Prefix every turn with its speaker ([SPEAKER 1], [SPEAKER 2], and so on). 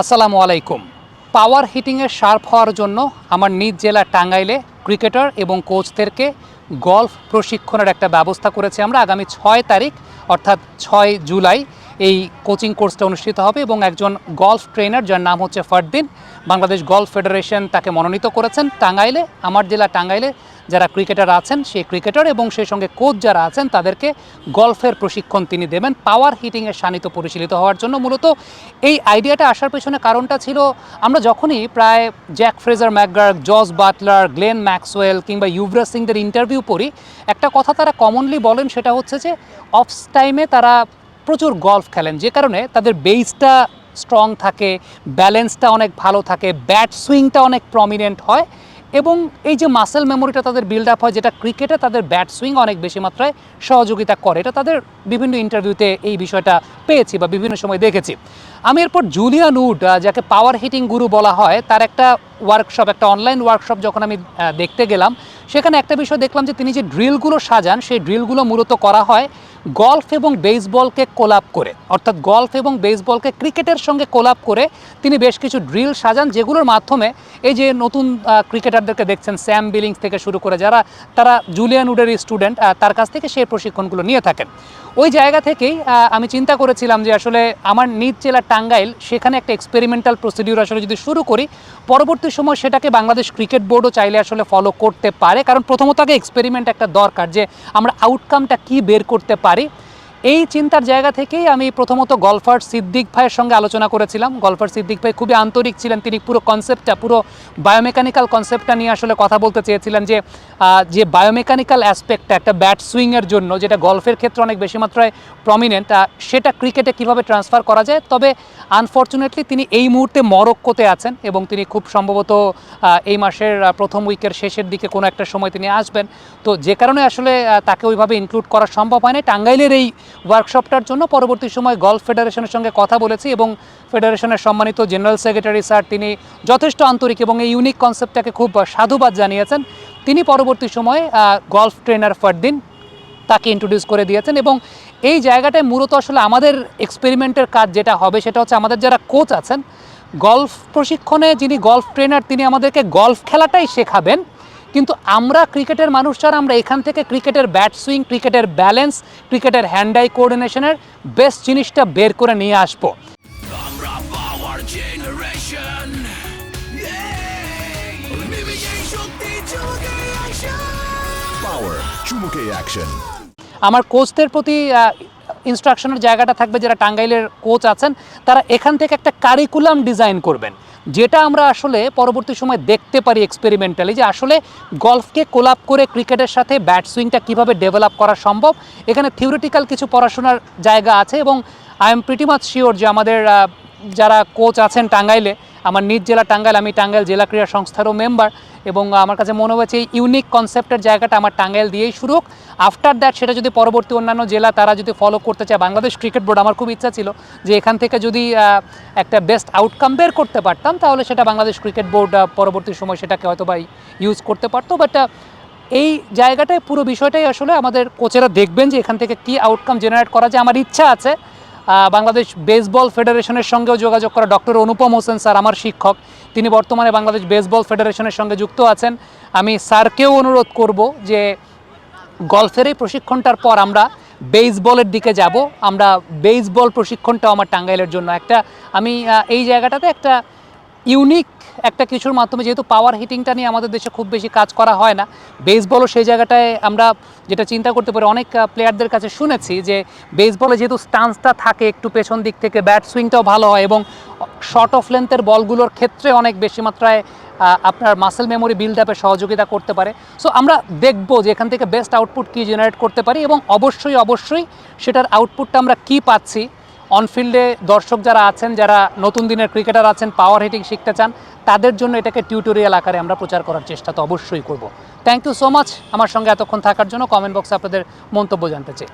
[SPEAKER 1] আসসালামু আলাইকুম। পাওয়ার হিটিংয়ে শার্প হওয়ার জন্য আমার নিজ জেলা টাঙ্গাইলে ক্রিকেটার এবং কোচদেরকে গল্ফ প্রশিক্ষণের একটা ব্যবস্থা করেছি আমরা আগামী ছয় তারিখ, অর্থাৎ ছয় জুলাই। এই কোচিং কোর্সটা অনুষ্ঠিত হবে এবং একজন গলফ ট্রেনার, যার নাম হচ্ছে ফরদিন, বাংলাদেশ গলফ ফেডারেশন তাকে মনোনীত করেছেন টাঙ্গাইলে, আমার জেলা টাঙ্গাইলে যারা ক্রিকেটার আছেন সেই ক্রিকেটার এবং সেই সঙ্গে কোচ যারা আছেন, তাদেরকে গলফের প্রশিক্ষণ তিনি দেবেন। পাওয়ার হিটিংয়ের সানিত পরিচালিত হওয়ার জন্য মূলত এই আইডিয়াটা আসার পেছনে কারণটা ছিল, আমরা যখনই প্রায় Jake Fraser McGurk Jos Buttler, Glenn Maxwell কিংবা ইউভরাজ সিংদের ইন্টারভিউ পড়ি, একটা কথা তারা কমনলি বলেন সেটা হচ্ছে যে অফ টাইমে তারা প্রচুর গলফ খেলেন, যে কারণে তাদের বেসটা স্ট্রং থাকে ব্যালেন্সটা অনেক ভালো থাকে ব্যাট সুইংটা অনেক প্রমিনেন্ট হয় এবং এই যে মাসেল মেমোরিটা তাদের বিল্ড আপ হয়, যেটা ক্রিকেটে তাদের ব্যাট সুইং অনেক বেশি মাত্রায় সহযোগিতা করে, এটা তাদের বিভিন্ন ইন্টারভিউতে এই বিষয়টা পেয়েছি বা বিভিন্ন সময় দেখেছি। আমি এরপর জুলিয়ান উড যাকে পাওয়ার হিটিং গুরু বলা হয়, তার একটা ওয়ার্কশপ একটা অনলাইন ওয়ার্কশপ যখন আমি দেখতে গেলাম, সেখানে একটা বিষয় দেখলাম যে তিনি যে ড্রিলগুলো সাজান, সেই ড্রিলগুলো মূলত করা হয় গলফ এবং বেসবলকে কোলাপ করে। অর্থাৎ গলফ এবং বেসবলকে ক্রিকেটের সঙ্গে কোলাপ করে তিনি বেশ কিছু ড্রিল সাজান, যেগুলোর মাধ্যমে এই যে নতুন ক্রিকেটারদেরকে দেখছেন স্যাম বিলিংস থেকে শুরু করে যারা, তারা জুলিয়ান উডের স্টুডেন্ট তার কাছ থেকে সেই প্রশিক্ষণগুলো নিয়ে থাকেন। ওই জায়গা থেকেই আমি চিন্তা করেছিলাম যে আসলে আমার নিজ জেলা টাঙ্গাইল, সেখানে একটা এক্সপেরিমেন্টাল প্রসিডিউর আসলে যদি শুরু করি, পরবর্তী সময় সেটাকে বাংলাদেশ ক্রিকেট বোর্ডও চাইলে আসলে ফলো করতে পারে। কারণ প্রথমত আগে এক্সপেরিমেন্ট একটা দরকার যে আমরা আউটকামটা কি বের করতে পারি। এই চিন্তার জায়গা থেকেই আমি প্রথমত গলফার সিদ্দিক ভাইয়ের সঙ্গে আলোচনা করেছিলাম। গলফার সিদ্দিক ভাই খুবই আন্তরিক ছিলেন, তিনি পুরো কনসেপ্টটা পুরো বায়োমেকানিক্যাল কনসেপ্টটা নিয়ে আসলে কথা বলতে চেয়েছিলেন যে যে বায়োমেকানিক্যাল অ্যাসপেক্টটা একটা ব্যাট সুইংয়ের জন্য, যেটা গলফের ক্ষেত্রে অনেক বেশি মাত্রায় প্রমিনেন্ট সেটা ক্রিকেটে কীভাবে ট্রান্সফার করা যায়? তবে আনফর্চুনেটলি তিনি এই মুহূর্তে মরক্কোতে আছেন এবং তিনি খুব সম্ভবত এই মাসের প্রথম উইকের শেষের দিকে কোনো একটা সময় তিনি আসবেন। তো যে কারণে আসলে তাকে ওইভাবে ইনক্লুড করা সম্ভব হয় না টাঙ্গাইলের এই ওয়ার্কশপটার জন্য পরবর্তী সময় গল্ফ ফেডারেশনের সঙ্গে কথা বলেছি এবং ফেডারেশনের সম্মানিত জেনারেল সেক্রেটারি স্যার, তিনি যথেষ্ট আন্তরিক এবং এই ইউনিক কনসেপ্টটাকে খুব সাধুবাদ জানিয়েছেন। তিনি পরবর্তী সময়ে গলফ ট্রেনার ফরদিন তাকে ইন্ট্রোডিউস করে দিয়েছেন এবং এই জায়গাটায় মূলত আসলে আমাদের এক্সপেরিমেন্টের কাজ যেটা হবে সেটা হচ্ছে আমাদের যারা কোচ আছেন, গলফ প্রশিক্ষণে যিনি গলফ ট্রেনার তিনি আমাদেরকে গলফ খেলাটাই শেখাবেন। কিন্তু আমরা ক্রিকেটের মানুষ ছাড়া আমরা এখান থেকে ক্রিকেটের ব্যাট সুইং ক্রিকেটের ব্যালেন্স ক্রিকেটের হ্যান্ড আই কোঅর্ডিনেশনের বেস্ট জিনিসটা বের করে নিয়ে আসব।
[SPEAKER 2] Power চুমুকে অ্যাকশন
[SPEAKER 1] আমার কোচদের প্রতি ইনস্ট্রাকশনের জায়গাটা থাকবে যারা টাঙ্গাইলের কোচ আছেন, তারা এখান থেকে একটা কারিকুলাম ডিজাইন করবেন, যেটা আমরা আসলে পরবর্তী সময় দেখতে পারি এক্সপেরিমেন্টালি যে আসলে গলফকে কোলাপ করে ক্রিকেটের সাথে ব্যাট সুইংটা কীভাবে ডেভেলপ করা সম্ভব। এখানে থিওরিটিক্যাল কিছু পড়াশোনার জায়গা আছে এবং I am pretty much sure যে আমাদের যারা কোচ আছেন টাঙ্গাইলে আমার নিজ জেলা টাঙ্গাইল, আমি টাঙ্গাইল জেলা ক্রীড়া সংস্থারও মেম্বার এবং আমার কাছে মনে হয়েছে এই ইউনিক কনসেপ্টের জায়গাটা আমার টাঙ্গাইল দিয়েই শুরু হোক। আফটার দ্যাট সেটা যদি পরবর্তী অন্যান্য জেলা তারা যদি ফলো করতে চায়, বাংলাদেশ ক্রিকেট বোর্ড আমার খুব ইচ্ছা ছিল যে এখান থেকে যদি একটা বেস্ট আউটকাম বের করতে পারতাম, তাহলে সেটা বাংলাদেশ ক্রিকেট বোর্ড পরবর্তী সময় সেটাকে হয়তো বা ইউজ করতে পারতো। বাট এই জায়গাটায় পুরো বিষয়টাই আসলে আমাদের কোচেরা দেখবেন যে এখান থেকে কি আউটকাম জেনারেট করা যায়। আমার ইচ্ছা আছে বাংলাদেশ বেসবল ফেডারেশনের সঙ্গেও যোগাযোগ করা ডক্টর অনুপম হোসেন স্যার, আমার শিক্ষক। তিনি বর্তমানে বাংলাদেশ বেসবল ফেডারেশনের সঙ্গে যুক্ত আছেন। আমি স্যারকেও অনুরোধ করব যে গলফের এই প্রশিক্ষণটার পর আমরা বেসবলের দিকে যাব। আমরা বেসবল প্রশিক্ষণটাও আমার টাঙ্গাইলের জন্য। একটা, আমি এই জায়গাটাতে একটা ইউনিক একটা কিছুর মাধ্যমে যেহেতু পাওয়ার হিটিংটা নিয়ে আমাদের দেশে খুব বেশি কাজ করা হয় না বেসবলও সেই জায়গাটায় আমরা যেটা চিন্তা করতে পারি, অনেক প্লেয়ারদের কাছে শুনেছি যে বেসবলে যেহেতু স্টান্সটা থাকে একটু পেছন দিক থেকে ব্যাট সুইংটাও ভালো হয় এবং শর্ট অফ লেন্থের বলগুলোর ক্ষেত্রে অনেক বেশি মাত্রায় আপনার মাসেল মেমোরি বিল্ড আপে সহযোগিতা করতে পারে। সো আমরা দেখব যে এখান থেকে বেস্ট আউটপুট কী জেনারেট করতে পারি এবং অবশ্যই অবশ্যই সেটার আউটপুটটা আমরা কী পাচ্ছি। অনফিল্ডে দর্শক যারা আছেন, যারা নতুন দিনের ক্রিকেটার আছেন পাওয়ার হিটিং শিখতে চান, তাদের জন্য এটাকে টিউটোরিয়াল আকারে আমরা প্রচার করার চেষ্টা তো অবশ্যই করব। থ্যাংক ইউ সো মাচ আমার সঙ্গে এতক্ষণ থাকার জন্য। কমেন্ট বক্সে আপনাদের মন্তব্য জানতে চাই।